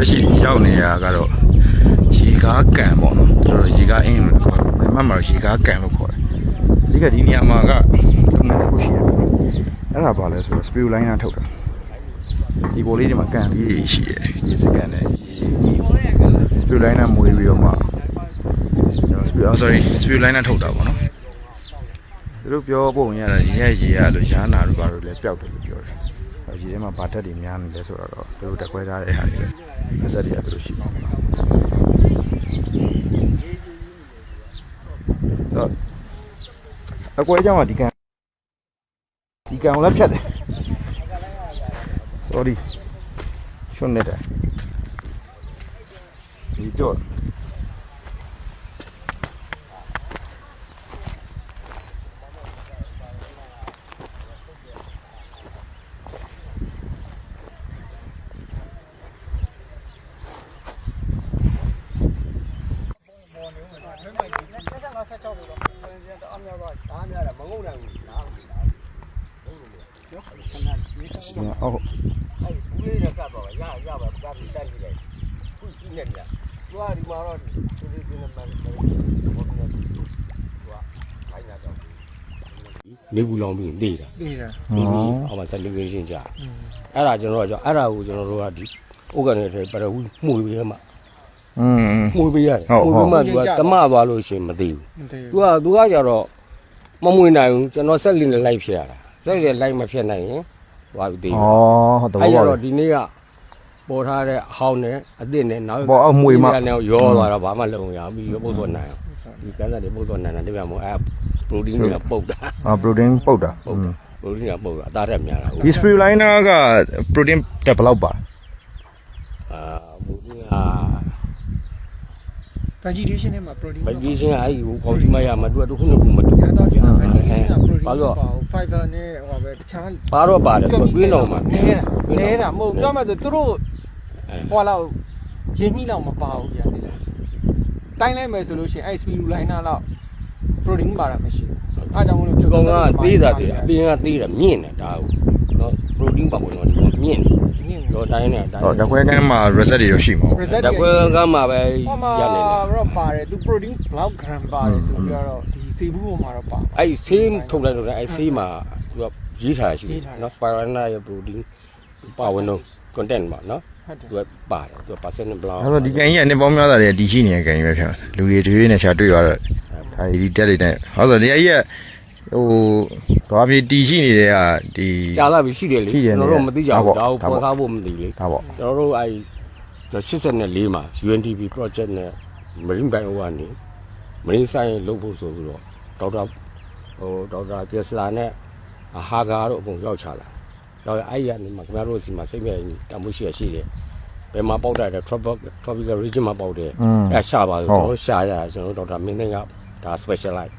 လက်ရှိရောက်နေတာကတော့ရေကားကန်ပေါ့နော်ကျွန်တော်ရေကားအင်းလို့ခေါ်တယ်ဘယ်မှမရေကားကန်လို့ခေါ်တယ်ဒီကဒီနေရာမှာကလုပ်ငန်းတစ်ခုရှိတယ်အဲ့ဒါဘာလဲဆိုတော့ spill liner ထုတ်တာဒီပေါ်လေးတွေမှာကန်လေးတွေရှိတယ်ဒီစကန်နဲ့ spill liner မွေးပြီးတော့မှကျွန်တော် spill sorry spill liner ထုတ်တာပေါ့နော်သူတို့ပြောပုံရတာဒီရဲ့ရေရလို့ရာနာတို့ဘာလို့လဲပျောက်တယ်လို့ပြောတယ်။ ရေထဲမှာဗာတက်တွေများနေလဲဆိုတော့သူတို့တက်ခွဲထားတဲ့ဟာတွေပဲ။စက်တွေကသူတို့ရှိမှာပေါ့နော်။တော့အကွဲကြောင့်ကဒီကန်ဒီကန်ကိုလည်းဖြတ်တယ်။ sorry ရှုံးနေတယ်ဒီတော့ အော်အဲ့ဘူးလေးနဲ့ကပ်တော့ရရပါကပ်ပြီးတက်ကြည့်လိုက်ခုကြည့်နေတယ်သူကဒီမှာတော့ဒီဒီဒီနဲ့မှန်တယ်ဘောကတော့သူကခိုင်းတာတော့နေဘူးလောင်ပြီးနေတာနေတာဟောအောက်မှာ celebration ကြာအဲ့ဒါကျွန်တော်ကအဲ့ဒါကိုကျွန်တော်တို့ကဒီဥက္ကနေထဲပရဝူမှုပေးရမှာ อืม မှုပေးရတယ်ဟုတ်ဟုတ် မှုပေးမှသူကတမသွားလို့ရှိရင်မသိဘူး မသိ သူကသူကကြတော့မမွေနိုင်ဘူးကျွန်တော်ဆက်လင်းနဲ့လိုက်ဖြစ်ရတာဆက်ရလိုက်မဖြစ်နိုင်ရင်သွားပြီးသိဩဘူးဟုတ်တယ်အဲ့ရဘောတော့ဒီနေ့ကပေါ်ထားတဲ့အဟောင်းနဲ့အစ်စ်နဲ့နောက်ဘောအမွေမှာဒီနဲ့ရောသွားတော့ဘာမှလုံရအောင်ပြီးပုတ်စောနိုင်အောင်ဒီကန်းစားတွေပုတ်စောနိုင်တာတပြမို့အဲပရိုတင်းတွေကပုတ်တာအာ protein ပုတ်တာပုတ်တာပရိုတင်းကပုတ်တာအသားထက်များတာဟုတ်ဒီ spill liner က protein တက်ဘယ်လောက်ပါအာပရိုတင်းက vegetation နဲ့မှာ protein ဗဂျီရှင်ကအဲ့ဒီဟိုကောင်းကြီးမရမှာသူကတခုနှစ်ခုမတူရတော့ဒီ vegetation က protein ဘာလို့ပါဘူး fiber နဲ့ဟိုပဲတခြားပါတော့ပါတယ်သူကတွေးတော့မှာနေတာနေတာမဟုတ်ပြောမှဆိုသူတို့အဲဟိုလောက်ရင်းနှီးလောက်မပါဘူးဗျာဒီလားတိုင်းလိုက်မယ်ဆိုလို့ရှိရင် SP liner လောက် protein ပါတာမရှိဘူးအားကြောင့်မလို့ဒီကောင်ကသေးတာသေးအပြင်ကသေးတာမြင့်တယ်ဒါဟုတ်နော်ပရိုတင်းပါဝင်တော့ဒီကောင်မြင့်တယ်မြင့် တော့တိုင်းနဲ့တိုင်းဟောတခွဲကန်းမှာ reset တွေတော့ရှိမှာပေါ့ reset တကွဲကမ်းမှာပဲဟောမှာရနေတယ်တော့ပါတယ်သူ protein ဘလောက် gram ပါတယ်ဆိုပြီးတော့ဒီစေဘူးပေါ်မှာတော့ပါအဲ့ဆေးထုတ်လိုက်တော့အဲ့ဆေးမှာသူကရေးထားရှိတယ်နော် spirulina ရဲ့ protein ပါဝင်တော့ content မှာနော်ဟုတ်တယ်သူကပါတယ်သူက percent blanc အဲ့တော့ဒီကန်ကြီးကနေပေါင်းများတာတွေဒီရှိနေတဲ့ကန်ကြီးပဲဖြစ်တယ်လူတွေတွေနဲ့ရှာတွေ့ရတော့ဒါဒီတက်တွေနဲ့ဟောဆိုဒီအကြီးက ဟိုဘာဖြစ်တီရှိနေတဲ့ကဒီကြာလာပြီရှိတယ်လေရှိတယ်ကျွန်တော်တို့မသိကြဘူးဒါဒါပေါ့ကိုပေါ်ထားဖို့မသိလေဒါပေါ့ကျွန်တော်တို့အဲ့84မှာ UNDP project နဲ့ Marine Bio ကနေ Marine Science လုပ်ဖို့ဆိုပြီးတော့ဒေါက်တာဟိုဒေါက်တာပြက်စလာနဲ့ဟာဂါတို့အကုန်ရောက်ချလာတော့အဲ့ရနေမှာခင်ဗျားတို့စီမှာစိတ်မြဲတန်ဖို့ရှိရရှိတယ်ဘယ်မှာပေါက်တဲ့ tropical tropical region မှာပေါက်တယ်อืมအဲရှာပါလို့ဟုကျွန်တ်တော်ရှာရကျွန်တော်ဒေါက်တာမင်းသိန်းကဒါ specialize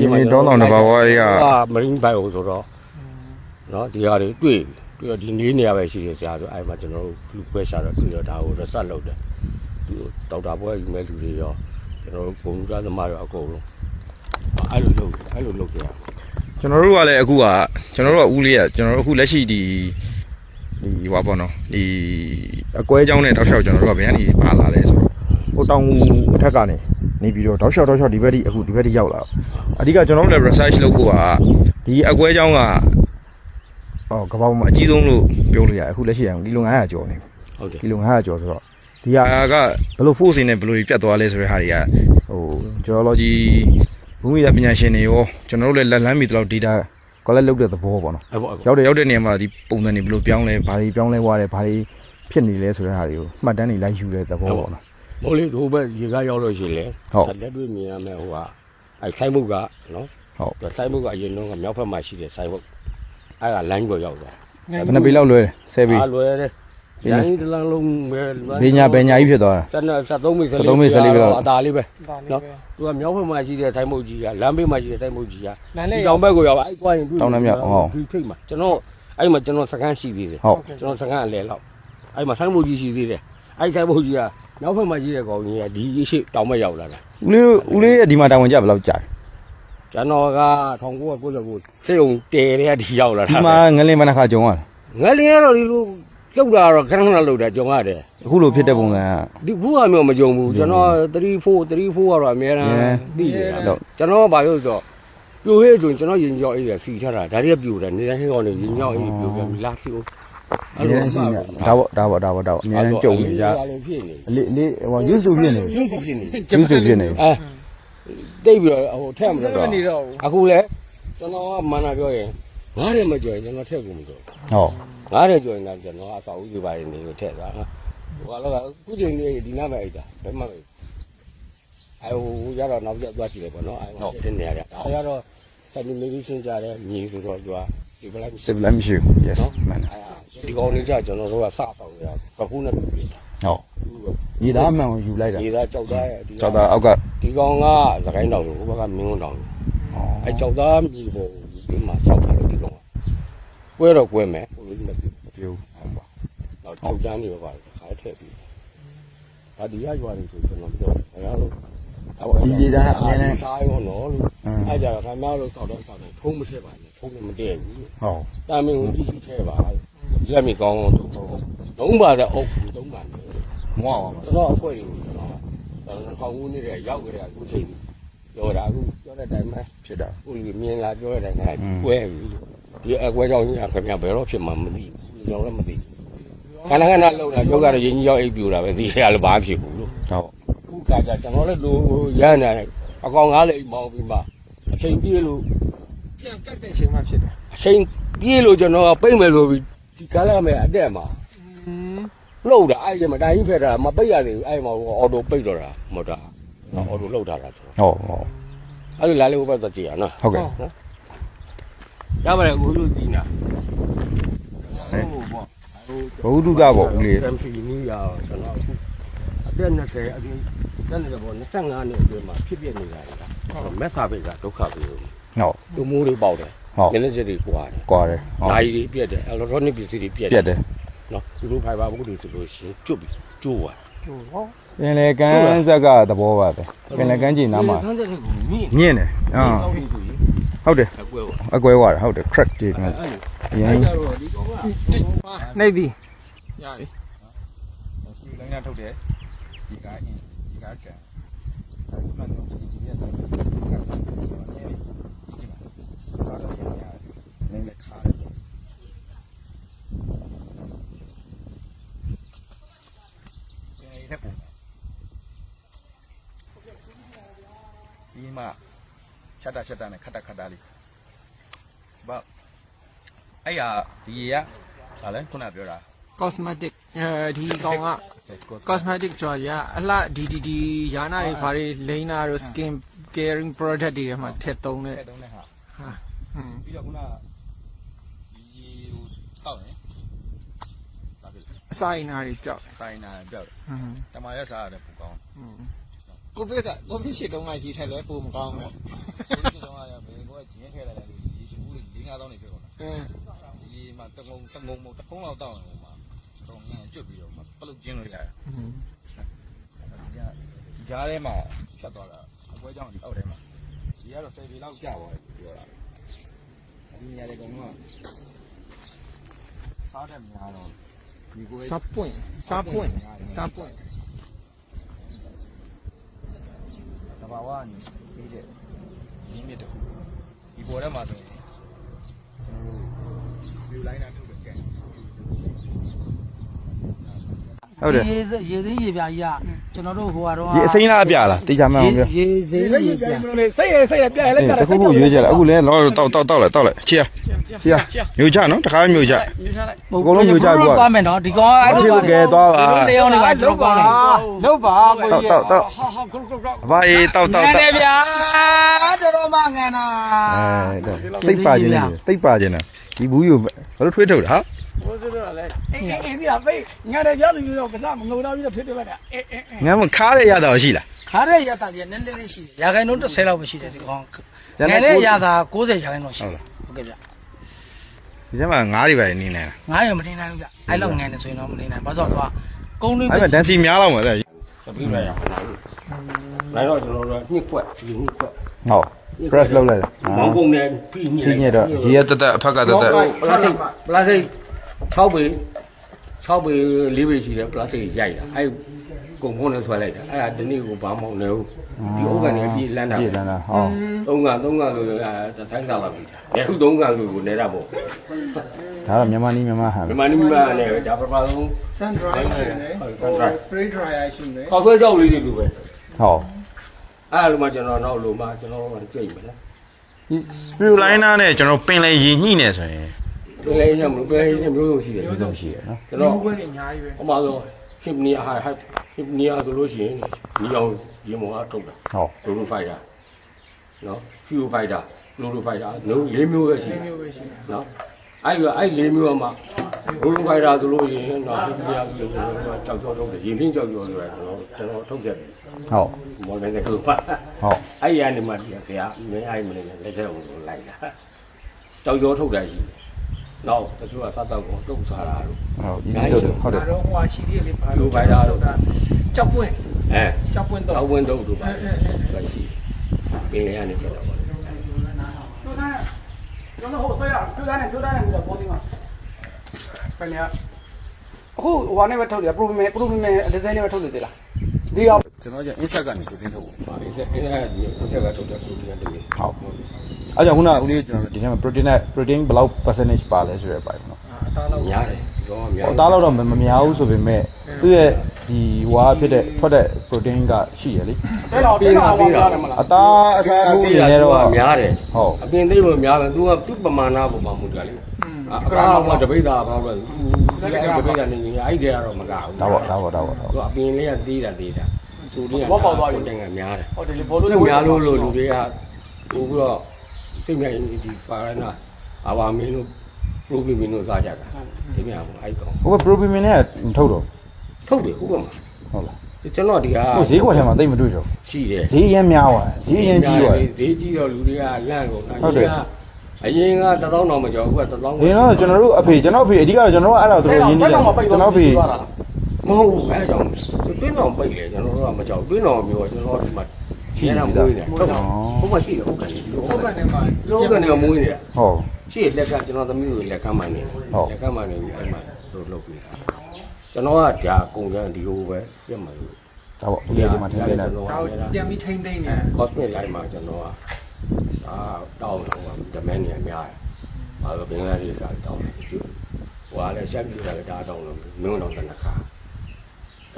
ဒီနေ့တောင်းတောင်တစ်ပါးဝါးကြီးက ဟာ marine bio ဆိုတော့เนาะဒီဟာတွေတွေ့ပြီးတော့ဒီနေနေရပဲရှိတယ်ဆရာဆိုအဲ့မှာကျွန်တော်တို့လူခွဲရှာတော့တွေ့တော့ဒါကို research လုပ်တယ်သူဒေါက်တာဘွဲယူမဲ့လူတွေရောကျွန်တော်တို့ပုံပြသမားရောအကုန်လုံးအဲ့လိုလုပ်အဲ့လိုလုပ်ကြရ ကျွန်တော်တို့ကလည်းအခုကကျွန်တော်တို့ကဦးလေးကကျွန်တော်တို့အခုလက်ရှိဒီဒီဟွာပေါ့နော်ဒီအကွဲเจ้าနဲ့တောက်လျှောက်ကျွန်တော်တို့ကဘယ်ကနေပါလာလဲဆိုတော့ဟိုတောင်ငူအထက်ကနေ နေပြီးတော့တောက်လျှောက်တောက်လျှောက်ဒီဘက်ထိအခုဒီဘက်ထိရောက်လာအဓိကကျွန်တော်တို့လည်း research လုပ်ဖို့ကဒီအကွဲချောင်းကအော်ကပောက်မှာအကြီးဆုံးလို့ပြောလို့ရတယ်အခုလက်ရှိအောင်ကီလို900ကျော်နေဟုတ်တယ်ကီလို900ကျော်ဆိုတော့ဒီဟာကဘယ်လို force နဲ့ဘယ်လိုပြတ်သွားလဲဆိုတဲ့ဟာတွေကဟို geology ဘူမိပညာရှင်တွေရောကျွန်တော်တို့လည်းလက်လန်းမီတလောက် data collect လုပ်တဲ့သဘောပေါ့နော်ရောက်တဲ့ရောက်တဲ့နေရာမှာဒီပုံစံတွေဘယ်လိုပြောင်းလဲဘာတွေပြောင်းလဲသွားတယ်ဘာတွေဖြစ်နေလဲဆိုတဲ့ဟာတွေကိုမှတ်တမ်းတွေလိုက်ယူတဲ့သဘောပေါ့နော် မို့လေဟိုဘက်ရေကားရောက်လို့ရှိရင်လေဟုတ်လက်တွေ့မြင်ရမယ်ဟိုကအဲ့ဆိုင်ဘုတ်ကနော်ဟုတ်ဆိုင်ဘုတ်ကအရင်တော့ကမြောက်ဘက်မှာရှိတယ်ဆိုင်ဘုတ်အဲ့က line ကိုရောက်သွားဘယ်နှပေလောက်လွဲတယ်10ပေအားလွယ်တယ်ဒီ။နေ့ရိုင်းတလန်းလုံးပဲဘေညာဘေညာကြီးဖြစ်သွားတာဆက်နဲ့73မိ73မိ14မိလောက်အသာလေးပဲဒါလေးနော်ပဲ။သူကမြောက်ဘက်မှာရှိတဲ့ထိုင်းမုတ်ကြီးကလမ်းဘေးမှာရှိတဲ့ထိုင်းမုတ်ကြီးကလမ်းလေးဒီတောင်ဘက်ကိုရောက်အဲ့ကွာရင်တွေ့တောင်နှမြောက်ဟုတ်ဒီထိတ်မှာကျွန်တော်အဲ့မှာကျွန်တော်စကန်းရှိသေးတယ်ဟုတ်ကျွန်တော်စကန်းအလဲလောက်အဲ့မှာထိုင်းမုတ်ကြီးရှိသေးတယ် အဲ့ထိုင်းမုတ်ကြီးကမြောက်ဘက်မှာရှိတဲ့ကောင်ကြီးကဒီရှိတောင်ဘက်ရောက်လာတာဦးလေးတို့ဦးလေးရဲ့ဒီမှာတာဝန်ကြဘယ်လောက်ကြာလဲကျွန်တော်က1999စိတ်ုံတဲတဲ့ကဒီရောက်လာဒီတာမှာငလင်းမနှခါကြုံရတာငလင်းကတော့ဒီလိုလှုပ်တာတော့ခဏခဏလှုပ်တယ်ကြုံရတယ်အခုလိုဖြစ်တဲ့ပုံစံကဒီခုကမျိုးမကြုံဘူးကျွန်တော်3 4 3 4ကတော့အများအားသိရဟုတာတ်ကျွန်တော်ကဘာလို့ဆိုတော့ပြိုဟဲ့ဆိုရင်ကျွန်တော်ရင်ကြောက်အေးရစီချတာဒါတွေကပြိုတယ်နေတိုင်းဟဲ့ကောင်နေရင်ကြောက်အေးပြိုပြန်ပြီလားစီဦး အများကြီးရှိနေဒါပေါ့ဒါပေါ့ဒါပေါ့ဒါပေါ့အများကြီးကြုံနေကြလို့ဖြစ်နေအလေးအလေးဟိုရွစုဖြစ်နေရုပ်စုဖြစ်နေရွစုဖြစ်နေအဲတိတ်ပြီးတော့ဟိုထက်မစလို့မနေတော့ဘူးအခုလဲကျွန်တော်ကမန္နာပြောရင်ငားတယ်မကြော်ရင်ကျွန်တော်ထက်ကုန်မလို့ဟောငားတယ်ကြော်ရင်တော့ကျွန်တော်အစာဦးစီပါတယ်နေလို့ထက်သွားဟိုကတော့ခုချိန်လေးဒီနားပဲအိတ်တာဘယ်မှမအဲဟိုရတော့နောက်ကျသွားကြည့်လိုက်ပေါ့နော်အဲဟိုတင်နေရတယ်ဒါရတော့ဆက်ပြီးလေးလေးရှင်းကြတယ်ညီဆိုတော့သူက ဒီပလိုက်စစ်လည်းမရှိဘူး yes မှန်တယ်ဒီကောင်လေးကြကျွန်တော်တို့ကစဆောင်ရတာဘခုနဲ့ပြည့်တာဟောညီသားမှန်ကိုယူလိုက်တာဒီသားကြောက်သားရဲ့ဒီကျောက်သားအောက်ကဒီကောင်ကသခိုင်းတောင်ကိုဘက်ကမင်းကုန်းတောင်ဟောအဲကြောက်သားမြေပေါ်ဒီမှာဆောက်ထားလို့ဒီကောင်ကွဲတော့ကွဲမယ်ဟိုလိုမဖြစ်ပြူဟုတ်ပါတော့ကြောက်သားနေတော့ပါခါထည့်ပြီးဒါဒီရရွာနေဆိုကျွန်တော်ပြောဘယ်လိုလဲစားရောနော်လို့အဲကြတော့ခင်ဗျားတို့ဆောက်တော့ဆောက်တယ်ထုံးမထည့်ပါနဲ့ ထုံးမတည့်ဘူးဟောတာမင်းကိုကြည့်ကြည့်ထဲပါဒီကမြေကောင်းအောင်ထုံးလုံးပါတဲ့အုပ်လုံးပါနေမွားပါမှာတော့အခွင့်အရေးတော့ခေါင်းဦးနေတဲ့ရောက်ကြတဲ့အခုချိန်ပြောတာအခုပြောတဲ့အတိုင်းပဲဖြစ်တာကိုကြီးမြင်လာပြောတဲ့အတိုင်းကကွဲပြီဒီအကွဲကြောင့်ကြီးခင်ဗျဘယ်တော့ဖြစ်မှမသိဘူးကျွန်တော်လည်းမသိခဏခဏလောက်တာယောဂရရင်ကြီးရောက်အိပ်ပြူတာပဲဒီရလည်းဘာဖြစ်ဘူးလို့ဟောခုကကြကျွန်တော်လည်းလိုရမ်းနေအကောင်ကားလေးမောင်းပြီးမှအချိန်ပြေးလို့ ပြန်ကတ်တဲ့အချိန်မှဖြစ်တယ်အချိန်ပြေးလို့ကျွန်တော်ပိတ်မယ်ဆိုပြီးဒီကားလာမယ်အတက်မှာอืมလှုပ်တာအဲ့ဒီမှာတိုင်းကြီးဖက်တာမပိတ်ရသေးဘူးအဲ့မှာအော်တိုပိတ်တော့တာမော်တာအော်တိုလှုပ်တာလားဆိုဟောဟောအဲ့ဒီလာလေးဘက်တော့ကြည့်ရနော်ဟုတ်ကဲ့ရပါတယ်ကိုလူဒီနာဟဲ့ဟုတ်ပေါ့ဘုဒ္ဓကပေါ့ဦးလေးတမ်စီနီးရကျွန်တော်အခုအသက်20အပြင်တက်နေတော့25နှစ်အတွင်းမှာဖြစ်ပြနေတာကမက်ဆာဘေကဒုက္ခပဲ ဟောသူမိုးတွေပေါက်တယ်ဟောနည်းနည်းချက်တွေကွာတယ်ကွာတယ်ဟောနိုင်တွေပြက်တယ်အီလက်ထရောနစ်ပစ္စည်းတွေပြက်ပြတ်တယ်နော်သူတို့ဖိုင်ဘာဘုတ်တွေဆိုလို့ရှိရင်ကျွတ်ပြီးကျိုးသွားဟောပင်လေကန်းဇက်ကသဘောပါပဲပင်လေကန်းကြီးနားမှာခန်းတဲ့ကိုမြင့်မြင့်တယ်အာဟုတ်ပြီသူဟုတ်တယ်အကွဲပါအကွဲသွားတယ်ဟုတ်တယ် crack တွေနဲ့အဲ့ရအဲ့င်းကြတော့ဒီကောင်ကနေပြီရပြီစပီလိုင်းနဲ့ထုတ်တယ်ဒီကားအင်းဒီကားကန်အဲဒီမှာတော့ဒီဒီရဲ့ဆက်ကပ်တယ်ဒီမှာစားတော့ရရတယ်နည်းနည်းခါတယ်ဒီနေ့တက်ပုံဒီမှာ ချတ်တာချတ်တာနဲ့ခတ်တာခတ်တာလေးဘာအဲ့ဟာဒီရေကဒါလဲခုနပြောတာ cosmetic အဲဒီကောင်က cosmetic ဆိုရအလှဒီဒီဒီယာနာတွေဘာတွေလိမ့်တာတို့ skin caring product တွေထဲမှာထည့်သုံးတဲ့ထည့်သုံးတဲ့ဟာဟာပြီးတော့ခုနဒီရေကိုတောက်ရင်ဒါပဲအဆိုင်နာတွေပြောက်ဆိုင်နာပြောက်တယ်တမရရစားရတယ်ပူကောင်းอืม ကိုဗစ်ကကိုဗစ်ရှိတုန်းကရှိထက်လဲပုံမကောင်းဘူးဒီစတော့ရဘယ်ကောဂျင်းထဲလိုက်တယ်ဒီချူလေး၄၅တောင်းနေဖြစ်ကုန်တာအင်းဒီမှာတငုံတငုံမဟုတ်တဖုံးလောက်တောက်ရင်ဟိုမှာတော့ငန်းကျွတ်ပြီးတော့မှပလုတ်ကျင်းလို့ရတယ်อืมဒီကြားထဲမှာဖြတ်သွားတာအပွဲကြောင့်ဒီအောက်ထဲမှာဒီကတော့10ပေလောက်ကြာသွားတယ်ပြောတာဒီနေရာတွေကောင်ကစားတယ်များတော့ဒီကိုစားပွင့်စားပွင့်စားပွင့် တ ဘာဝကနေပြီးတဲ့ရင်းမြစ်တစ်ခုဒီပေါ်ထဲမှာဆိုရင်ကျွန်တော်တို့လူလိုင်းနာထုတ်တယ်ကဲဟုတ်တယ်ရေစရေသိမ်းရေပြာကြီးကကျွန်တော်တို့ဟိုကတော့ဒီအစိမ်းလားအပြလားတေချာမှန်အောင်ပြောရေစိမ်းရေပြာစိတ်ရစိတ်ရပြရလဲတခုခုရွေးကြလားအခုလည်းတော့တောက်တောက်တောက်လိုက်တောက်လိုက်ချီရ ချီရမြို့ချနော်တခါမြို့ချအကုန်လုံးမျိုးကြကွာသွားမယ်နော်ဒီကောင်အဲ့ဟုတ်ကဲ့သွားပါတေးအောင်နေပါတော့ကောင်းတယ်လောက်ပါကိုတောက်ကြီးတောက်တောက်ဟာဟာကုတ်ကုတ်ကုတ်အဘအေးတောက်တောက်ငတောန်က်တယ်ဗျာတော်တော်မှငန်တာအဲတိတ်ပါခြင်းနဲ့တိတ်ပါခြင်းနဲ့ဒီဘူးယူဘာလို့ထွေးထုတ်တာဟာဘိုးတို့ကလည်းအေးအေးအေးဒီကပိတ်ငါလည်းပြောသူပြောကစားမငုံတော့ပြီးတော့ဖြစ်တယ်ဗျာအေးအေးအေးငါမခါရရတာရှိလားခါတဲ့ရတာကြီးနည်းနည်းလေးရှိတယ်ရာခိုင်နှုန်း30လောက်ပဲရှိတယ်ဒီကောင်ငန်တဲ့ရတာ90ရာခိုင်နှုန်းရှိတယ်ဟုတ်ကဲ့ဗျ ဒီထဲမှာငါးတွေပဲနေနေတာငါးရမနေနိုင်ဘူးဗျအဲ့လောက်ငန်နေဆိုရင်တော့မနေနိုင်ဘာလို့တော့ကုန်းလေးအဲ့ဒါဒန်စီများတော့မှာလေစပီးရရနိုင်တော့ကျွန်တော်တို့ညှစ်ခွက်ဒီညှစ်ခွက်ဟုတ် press လုပ်လိုက်မောင်းပုံနဲ့ပြီးညှစ်ပြင်းရတော့ရေရတက်တက်အဖက်ကတက်တက်ပလာစတိတ်ပလာစတိတ်6ပေ6 6ပေ4ပေရှိတယ်ပလတ်စတစ်ရိုက်တာအဲ့ ကုန်ဖုံးနဲ့ဆွဲလိုက်တာအဲ့ဒါဒီနေ့ကိုဘာမှမနေဘူးဒီဥက္ကနေအပြည့်လန်းတာပြည့်လန်းတာဟောသုံးကသုံးကလို့အဲတိုင်းစားပါပြီ။အခုသုံးကလို့ကိုနေတာပေါ့ဒါတော့မြန်မာနီးမြန်မာဟန်။မြန်မာနိမနဲ့ဒါပထမဆုံး sun dry ရှိတယ် sun dry spray dryer ရှိတယ်ခေါက်ဆွဲကြောက်လေးတွေလိုပဲဟော။အဲ့လိုမှကျွန်တော်နောက်လိုမှကျွန်တော်ကြိတ်မယ်နော်ဒီ spill liner နဲ့ကျွန်တော်ပင်လေရင်ညှိနေဆိုရင်။ဒီလေးညမလို့ပဲမျိုးစုံရှိတယ်မျိုးစုံရှိရနော်ကျွန်တော်ဒီဘွဲ့တွေအများကြီးပဲဟိုမှာ ဆို hip knee high high hip knee ဆိုလို့ရှိရင်ဒီအောင်ဒီမောအထုတ်တာဟော။ Lulu fighter နော် Fuel fighter Lulu fighter လုံး၄မျိုးပဲရှိတယ်မျိုးပဲရှိတယ်နော်အဲ့ဒီအဲ့လေးမျိုးမှာဘုံဖိုင်တာဆိုလို့ရင်တော့ဒီပြားပြီးကျွန်တော်ကြောက်ကြောက်ထုတ်တယ်ရင်ဖြင်းကြောက်ကြောက်ဆိုရကျွန်တော်ကျွန်တော်ထုတ်တယ်ဟောမော်ဒန်ကလို့ပါဟောအဲ့ဒီကနေမှဒီဆရာမင်းအဲ့မင်းလက်ထက်အောင်လိုက်တာကြောက်ကြောထုတ်တယ်ရှိတယ် နောက်တချို့ကစတော့ကိုတုတ်စားတာလို့ဟောဒီလိုဟုတ်တယ်ဒါတော့ဟိုဟာရှိသေးတယ်ဘာလူပိုင်တာလို့ကြောက်ပွင့်အဲကြောက်ပွင့်တော့တောက်ဝင်တုတ်တို့ပါပဲရှိပင်လေးကနေပြတော့ပါကျွန်တော်ဟိုဆွဲရကျိုးသားနဲ့ကျိုးသားနဲ့ပြီးတော့ပေါ်သေးမှာခဏအခုဟိုဟာနဲ့ပဲထုတ်တယ် problem problem design နဲ့ပဲထုတ်နေသေးလားဒီအောင် ကျွန်တော်ကျ insert ကနေကိုတင်းထုတ်ဖို့ပါဒီစက်အဲ့ဒါဒီစက်ကထုတ်တယ်ကိုဒီကတည်းကဟုတ်အဲကြောင့်ခုနကဦးလေးကျွန်တော်ဒီထဲမှာ protein နဲ့ protein ဘယ်လောက် percentage ပါလဲဆိုရပါဘူးနော်အသားလောက်များတယ်တော့များဟောသားလောက်တော့မမများဘူးဆိုပေမဲ့သူ့ရဲ့ဒီဝါဖြစ်တဲ့ထွက်တဲ့ protein ကရှိရလေအဲ့တော့ပြန်လာပါရတယ်မလားအသားအစားထိုးနေတော့များတယ်ဟုတ်အပြင်သေးလို့များတယ်သူကသူ့ပမာဏပုံမှာမူတယ်လေအကားကတပိတ်တာဘာလို့လဲတပိတ်တာနေနေအဲ့ဒီကတော့မကဘူးဒါပေါ့ဒါပေါ့ဒါပေါ့သူအပြင်လေးကသေးတာသေးတာ သူလေးကတင်ကများတယ်ဟုတ်တယ်လေဘောလုံးလူနဲ့များလို့လို့လူတွေကပို့ပြီးတော့စိတ်မြိုင်ဒီပါရနာအဝါမင်းတို့ပရိုဘီမင်းတို့စားကြတာဒီမြောင်အဲ့ကောင်ဟိုက protein နဲ့ထုတ်တော့ထုတ်တယ်ဟုတ်ကဲ့ဟုတ်လားကျွန်တော်ဒီကဟိုဈေးကွက်ထဲမှာသိမတွေ့တော့ရှိတယ် ဈေးရမ်းများသွားတယ်ဈေးရမ်းကြီးသွားတယ် ဈေးကြီးတော့လူတွေကလန့်ကုန်တာဟုတ်တယ် အရင်က1000တောင်မကျော်ဘူးက1000 ဒီတော့ကျွန်တော်တို့အဖေကျွန်တော်အဖေအဓိကတော့ကျွန်တော်တို့အဲ့ဒါတို့ရင်းနေတယ်ကျွန်တော်အဖေ မဟုတ်ဘူးအဲကြောင့်တွင်းတော်ပိတ်လေကျွန်တော်တို့ကမကြောက်တွင်းတော်မျိုးကျွန်တော်ဒီမှာရှင်းတာမွေးတယ်ဟုတ်ပါဟုတ်ပါရှိတယ်ဟုတ်ကဲ့ဒီလိုဟုတ်ကနေမှာလောကနေမွေးနေတယ်ဟုတ်ရှိလက်ကကျွန်တော်သမီးကိုလက်ကမ်းမှနေဟုတ်လက်ကမ်းမှနေပြီးအဲ့မှာတို့လုပ်ပြီးတာကျွန်တော်ကဒါကုန်ကြဒီလိုပဲပြတ်မှာလို့ဒါပေါ့ဦးလေးဒီမှာထည့်နေတယ်ဒါကိုပြန်ပြီးထိမ့်သိမ့်နေ cosmic line မှာကျွန်တော်ကအာတောင်းတော့ demand နေအများတယ်။ဘာလို့ဘင်္ဂလားဒေ့ရှ်ကတောင်းတယ်ကျူ။ဟွာလည်းရှက်ပြတာလည်းဒါတောင်းလို့မင်းတော့တနခါ။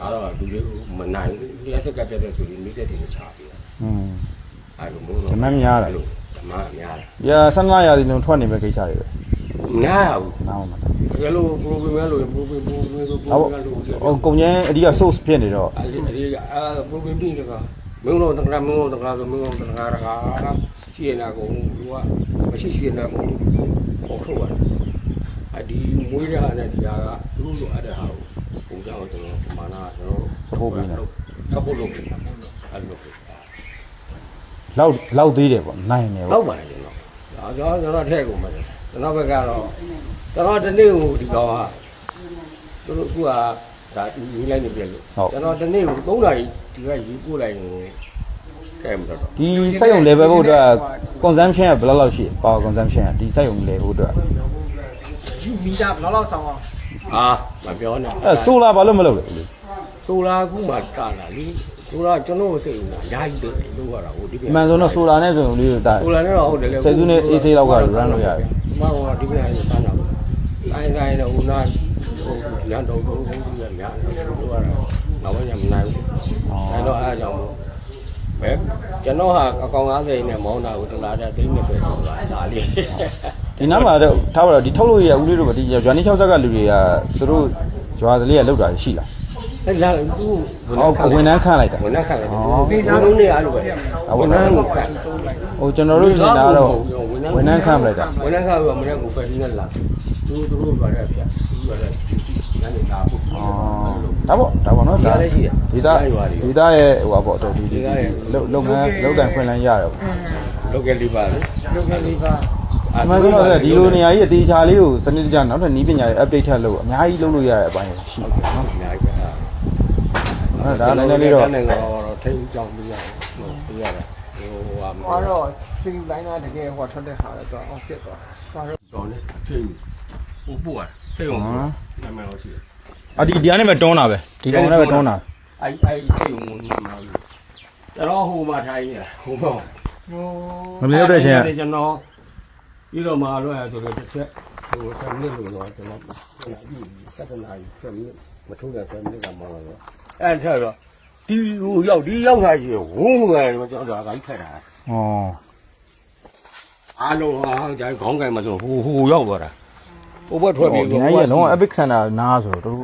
ဒါတော့လူတွေကိုမနိုင်ဘူးလျှက်ကပြတဲ့ဆိုရင်မိတဲ့တင်ချပြီးတယ်อืม။အဲလိုမျိုးတော့ demand များတယ်လို့ဓမ္မများတယ်။ရာ15ရာသီလုံးထွက်နေမဲ့ကိစ္စတွေပဲ။များရဘူး။နားမှာ။ဘယ်လို program လို့ program program ။ program ဟိုလို့ဟိုကုန်ကျန်းအဓိက source ဖြစ်နေတော့အဲဒီအဲဒီအာ program ပြီးတကမင်းတို့တကမင်းတို့တကဆိုမင်းတို့တကရကာရှိရနာကိုသူကမရှိရှိနေမို့ပေါ်ထုတ်ရတယ်အဒီမွေးရတဲ့ဒီဟာကသူတို့လိုအပ်တဲ့ဟာကိုပုံကြောင်းကျွန်တော် မာနာကျွန်တော်စပို့လုပ်အဲ့လိုလောက်လောက်သေးတယ်ပေါ့နိုင်နေလောပေါ့က်ပါတယ်ကျွန်တော်ဒါကြောင့်ကျွန်တော်ထည့်ကုန်မယ်ကျွန်တော်ဘက်ကတော့ကျွန်တော်ဒီနေ့ကိုဒီကောင်ကသူတို့ကဒါယူလိုက်နေပြလို့ကျွန်တော်ဒီနေ့ကို3နာရီဒီကယူပို့လိုက်ရင်ကဲမတော့ဒီစက်ရုံ level ဖို့အတွက် consumption ကဘယ်လောက်လောက်ရှိလဲ power consumption ကဒီစက်ရုံ level ဖို့အတွက်မီတာဘယ်လောက်လောက်ဆောင်အောင် အာမပြောနဲ့အဲ solar ဘာလို့မလုပ်လဲဦးလေးဆိုလာကူမှတာလာလीဆိုလာကျွန်တော်စိတ်ကယာယီတယ်လို့ရတာဟိုဒီပြအမှန်ဆိုတော့ solar နဲ့ဆိုရင်ဦးလေးတို့ဒါဆိုလာနဲ့တော့ဟုတ်တယ်လေစိတ်ကူးနဲ့ AC လောက်က run လို့ရတယ်မဟုတ်ဒီပြရစမ်းတာတိုင်းတိုင်းတော့ဟိုနာဟိုရန်တော်ဘုံဘုံကြီးရများတယ်လို့ရတာနောက်ပိုင်းမနိုင်ဘူးအဲတော့အားကြောင့်ပဲကျွန်တော်ဟာအကောင်90နဲ့မောင်းတာကိုတလားတဲ့30ဆိုတော့ဒါလေး ဒီနားမှာတော့ထားပါတော့ဒီထုတ်လို့ရဦးလေးတို့ကဒီရွာနေ60ကလူတွေကသူတို့ရွာကလေးကလောက်တာရှိလားအဲလာသူဟုတ်ဝန်ထမ်းခန့်လိုက်တာဝန်ထမ်းခန့်လိုက်ဩဒီစားလုံးနေအားလို့ပဲဟုတ်ပါဝန်ဘူးထမ်းကိုခန့်ဟိုကျွန်တော်တို့နေတာတော့ဝန်ထမ်းခန့်ပလိုက်တာဝန်ထမ်းကတော့မနေ့ကဖယ်ရင်းနဲ့လာသူတို့တို့ပါတဲ့ဖြတ်သူတို့ကလည်းညနေလာဖို့อ๋อဒါပေါ့ဒါပေါ့နော်ဒါလည်းရှိတယ်ဒေတာဒေတာရဲ့ဟိုပါပေါ့တော့ဒီဒီလုံလုံငန်းလုံကန်ခွင့်လန်းရတယ်ပေါ့လောက်ကလေးပါလေလုပ်ခဲ့လေးပါ အမှန်ဆိုတော့ဒီလိုနေရာကြီးအသေးချာလေးကိုစနစ်တကျနောက်ထပ်နီးပညာတွေ update ထပ်လုပ်အများကြီးလုပ်လို့ရတဲ့အပိုင်းရှိတယ်နော်အများကြီးပဲအဲ့ဒါနည်းနည်းလေးတော့နိုင်ငံတော့ထိန်းကြောင်းပြရတယ်ဟုတ်ပြရတယ်ဟိုဟာဟောတော့ spring liner တကယ်ဟောထွက်တဲ့ဟာတော့ off ဖြစ်သွားတာတော့လေထိန်းပို့ပို့ရစိတ်အောင်နာမည်တော့ရှိတယ်အာဒီဒီကနေပဲတွန်းတာပဲဒီကောင်နဲ့ပဲတွန်းတာအဲ့အဲ့စိတ်ဝင်နေမှာလို့ကျွန်တော်ဟိုမှာထိုင်နေတာဟိုမှာမမြင်တော့တဲ့ချင်းကကျွန်တော် ပြီးတော့မှာတော့ဆိုတော့တစ်ချက်ဟိုဆယ်မိနစ်လို့တော့ကျွန်တော်ပြန်ကြည့်စက်တနာကြီးဆယ်မိနစ်မထုံးတဲ့ဆယ်မိနစ်ကမှတော့အဲ့ထက်တော့ဒီဟိုရောက်ဒီရောက်လာကြီးဝုန်းဝင်ကျွန်တော်တို့အကိုင်းခက်တာဩအားလုံးဟာဒါခေါင်းကိုင်မှာဆိုဟိုဟိုရောက်သွားတာဟိုဘက်ထွက်ပြီးဒီနေ့ရလုံးဝ epic center နားဆိုတော့တို့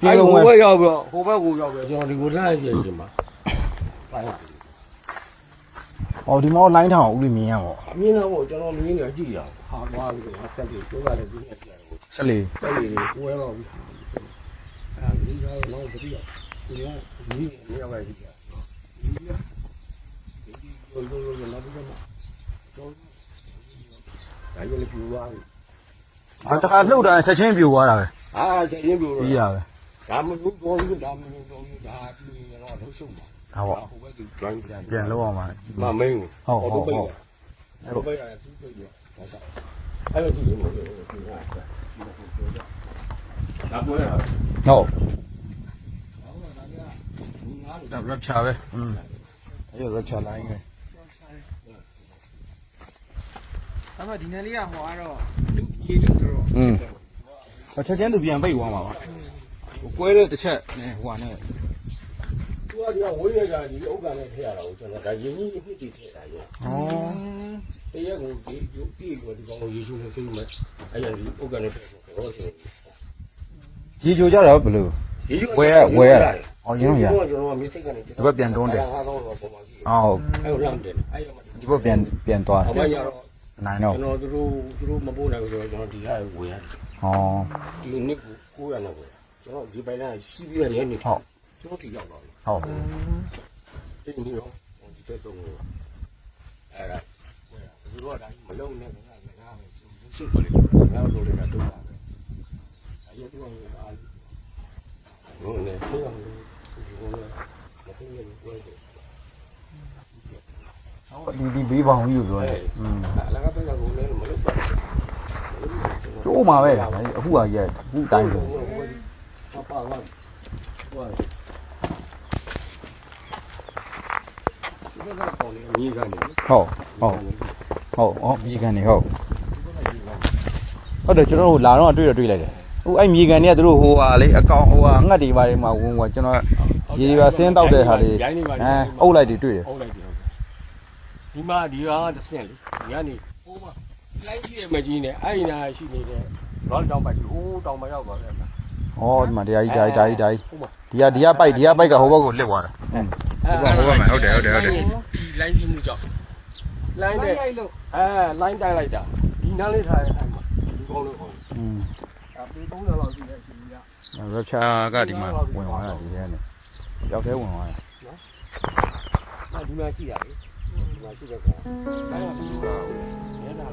ပြေအဲ့လုံးဟိုဝဘက်ရောက်ပြီးဟိုဘက်ကိုရောက်ပြီးကျွန်တော်ဒီကိုလှမ်းကြည့်ရှင်မှာပို င်းဩဒီမောလိုင်းထောင်ဦးလေးမြင်ရပါအမြင်တော့ကျွန်တော်မြင်နေကြည့်ရအောင်ဟာသွားပြီးတော့ဆက်ပြီးကျိုးရတယ်ဒီနေ့ပြန်ကိုဆက်လေဆက်ပြီးကိုယ်ရောက်ပြီအဲဒီကတော့တော့တတိယဒီကဒီနေရာပဲကြည့်ရဒီကဒီလိုလိုလိုလာပြီးတော့တော့ဒါရလည်းပြူသွားပြီအာတခါလှုပ်တာဆက်ချင်းပြိုသွားတာပဲအာချက်ရင်ပြူတော့ပြီးရပဲဒါမလို့တော့ဘူးဒါမလို့တော့ဘူးဒါပြူနေတော့လှုပ်ရှုံပါ ဒါပေါ့ ဟိုဘက်က join ပြန် ပြန်လောက်အောင်ပါ မမင်းကို ဟုတ်ဟုတ်ဟုတ် အဲ့လိုပဲရတယ်သူ့ပြည့်ရဒါအဲ့လိုကြည့်လို့မဟုတ်ဘူးသူကဒါပေါ်ရတာ ဟုတ်ဒါ rapture ပဲอืมအဲ့ rapture line ပဲ ဒါမှဒီနယ်လေးကဟိုကတော့လူရေလူဆိုတော့ อืมချက်ချင်းသူပြန်ပိတ်သွားမှာပါဟိုကွဲတဲ့တစ်ချက်နဲ့ဟိုဟာနဲ့ သူ ကဒီကဝေးရကြဒီဥက္ကနဲ့ထည့်ရတာကိုကျွန်တော်ဒါရင်းကြီးအဖြစ်တည်ထည့်တာရဲ့ဩတရက်ကိုဒီဒီဒီကိုဒီကောင်ကိုရေရှုနေစိမ့်မယ်အဲ့ရဒီဥက္ကနဲ့ထည့်တော့ဆိုရေချိုကြတော့ဘယ်လိုရေရှုဝဲရဝဲရအော်ရင်းတော့ရကျွန်တော်မစ်စိတ်ကနေဒီဘက်ပြန်တွန်းတယ်ဟာတော့ပုံမှန်ရှိအော်ဟုတ်အဲ့လိုလမ်းတယ်အဲ့ရမှာဒီဘက်ပြန်ပြန်သွားအမရတော့နိုင်တော့ကျွန်တော်တို့တို့မပို့နိုင်ဘူးဆိုတော့ကျွန်တော်ဒီဟာဝေရတယ်ဩဒီနှစ်ကို900နဲ့ကိုကျွန်တော်ဒီပိုင်းနဲ့စီးပြီးရတဲ့နေ့ဟုတ် ကျွန်တော်ဒီရောက်တော့ဟုတ်ဒီနေ့ရောဒီတက်တော့အဲ့ဒါဒီတော့ဒါမလုံးနဲ့ငါငါပဲစစ်ပါလေငါတို့လည်းတော့ပါပဲအဲ့ရတော့အားလုံးနဲ့ပြောင်းလို့ဒီကောင်လည်းမသိရဘူးပြောတယ်ဒီဒီဘေးပေါင်ကြီးကိုပြောတယ်อืมအလားကပဲကကိုလည်းမလုပ်ပါဘူးကျိုးမှာပဲအခုကရက်အခုတိုင်းဆိုပပဝါ ဝါဒီကကောင်လေးညီကနေဟုတ်ဟုတ်ဟုတ်ဩမြေကန်နေဟုတ်ဟုတ်တယ်ကျွန်တော်တို့လာတော့တွေ့တော့တွေ့လိုက်တယ်ဟိုအဲ့မြေကန်တွေကသူတို့ဟိုဟာလေအကောင်ဟိုဟာငှက်တွေပါတယ်မှာဝင်ဝင်ကျွန်တော်ရေတွေပါဆင်းတောက်တဲ့ဟာတွေအဲအုပ်လိုက်တွေတွေ့တယ်ဟုတ်လိုက်တယ်ဒီမှာဒီဟာတစ်ဆင့်လေဒီကနေဟိုမှာလိုက်ကြည့်ရမကြီးနဲ့အဲ့ဒီနာရှိနေတဲ့ရောတောင်ပိုက်ဟိုးတောင်မရောက်ပါဘူးဩဒီမှာတရားကြီးတရားကြီးတရားကြီးတရားကြီးဟိုမှာဒီကဒီကပိုက်ဒီကပိုက်ကဟိုဘက်ကိုလစ်သွားတာ ဟုတ်ပါဟုတ်ပါဟုတ်တယ်ဟုတ်တယ်ဟုတ်တယ်ဒီ line ကြီးမှုကြောင့် line နဲ့အဲ line တိုက်လိုက်တာဒီနားလေးထားတဲ့အိမ်မှာဒီကောင်းလို့ကောင်းอืมအဲပေ30လောက်ရှိတဲ့အချိန်ကြီးကရပ်ချာကဒီမှာဝင်သွားတာဒီထဲနဲ့ရောက်သေးဝင်သွားတာနော်အဲဒီမှာရှိတာလေဒီမှာရှိတဲ့ကောင်အဲဒါကဒီမှာဟုတ်နေတာ